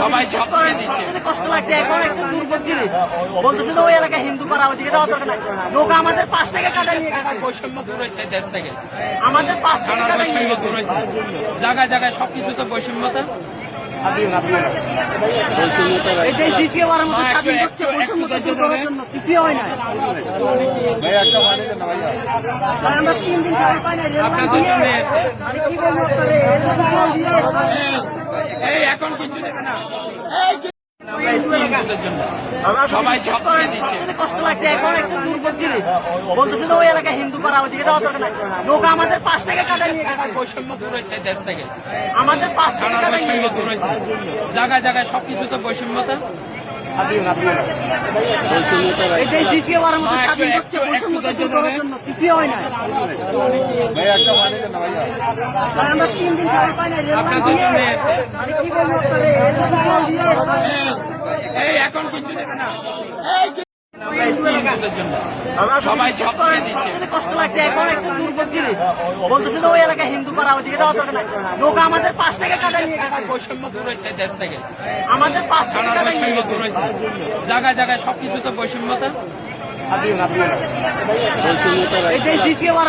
সবাই সব কষ্ট লাগছে এখন একটু দুর্ভোগ জিনিস বলতেছে ওই এলাকায় হিন্দু পাড়া ওইদিকে যাওয়া দরকার নাই। নৌকা আমাদের পাশ থেকে কাটা নিয়ে বৈষম্য দূর হয়েছে দেশ থেকে। আমাদের পাশ থেকে কাটা নিয়ে জায়গায় জায়গায় সবকিছু তো বৈষম্যতা। এই এখন কিছু দেবে না জন্য সব আমাদের পাশ থেকে কাটা নিয়ে বৈষম্য দূর হয়েছে দেশ থেকে। আমাদের পাশ থেকে বৈষম্য দূর হয়েছে জায়গায় জায়গায় সবকিছু তো বৈষম্যতা। এটাই মতো স্বাধীন হচ্ছে বৈষম্যতা দূর করার জন্য তৃতীয় হয় না। আমরা তিন দিন পাই না। আপনাদের জন্য কি বলব আপনারে? এই এখন কিছু দেবে না। সবাই সব করে দিচ্ছে কষ্ট লাগছে এখন একটু দুর্ভোগ জিনিস বলতেছে ওই এলাকায় হিন্দু পাড়া ওইদিকে যাওয়া দরকার নাই নৌকা আমাদের পাশ থেকে কাটা নিয়ে গেছে। বৈষম্য দূর হয়েছে দেশ থেকে। আমাদের পাশ থেকে কাটা নিয়ে গেছে। জায়গায় জায়গায় সবকিছু তো বৈষম্যতা। এটাই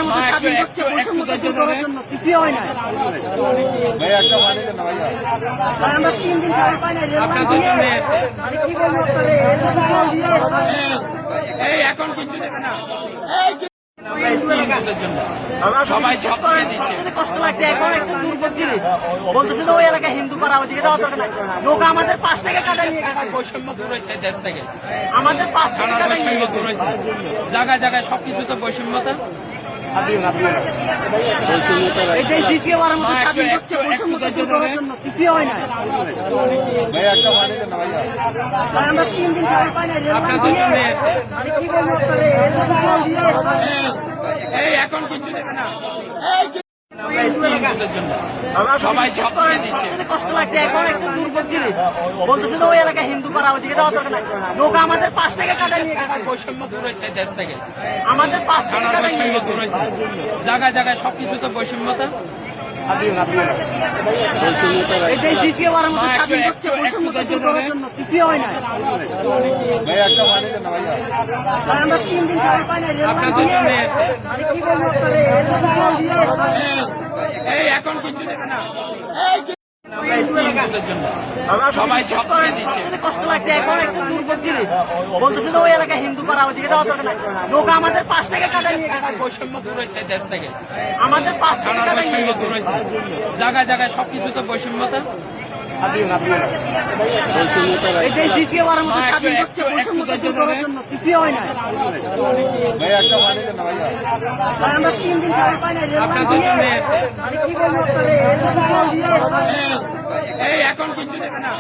মতো স্বাধীন হচ্ছে একটু- দূর করার জন্য তৃতীয় হয় না আমরা তিন দিন পাই না এই এখন কিছু দেবে না। সবাই সব কষ্ট লাগছে এখন একটু দুর্ভোগ জিনিস বলতেছে ওই এলাকায় হিন্দু পাড়া ওইদিকে যাওয়া দরকার নাই। নৌকা আমাদের পাশ থেকে কাটা নিয়ে বৈষম্য দূর হয়েছে দেশ থেকে। আমাদের পাশ থেকে কাটা নিয়ে জায়গায় জায়গায় সবকিছু তো বৈষম্যতা। হয় আমরা তিন দিন এই এখন কিছু দেবে না জন্য। সবাই সব করে দিচ্ছে কষ্ট লাগছে এখন একটু দুর্ভোগ জিনিস বলতেছে তো ওই এলাকায় হিন্দু পাড়া ওইদিকে যাওয়া দরকার নাই নৌকা আমাদের পাশ থেকে কাটা নিয়ে গেছে। বৈষম্য দূর হয়েছে দেশ থেকে। আমাদের পাশ থেকে কানাডা কাটা নিয়ে বৈষম্য গেছে। জায়গায় জায়গায় সবকিছু তো বৈষম্যতা হয় আপনাদের জন্য এই এখন কিছু দেবে না। হিন্দুদের জন্য। সবাই সব করে দিচ্ছে। কষ্ট লাগছে এখন একটু দুর্ভোগ জিনিস। বলতেছে তো ওই এলাকায় হিন্দু পাড়া ওইদিকে যাওয়া দরকার নাই নৌকা আমাদের পাশ থেকে কাটা নিয়ে গেছে। বৈষম্য দূর হয়েছে দেশ থেকে। আমাদের পাশ থেকে কাটা নিয়ে গেছে। জায়গায় জায়গায় সবকিছু তো বৈষম্যতা। হয় আপনাদের জন্য এই এখন কিছু দেবে না।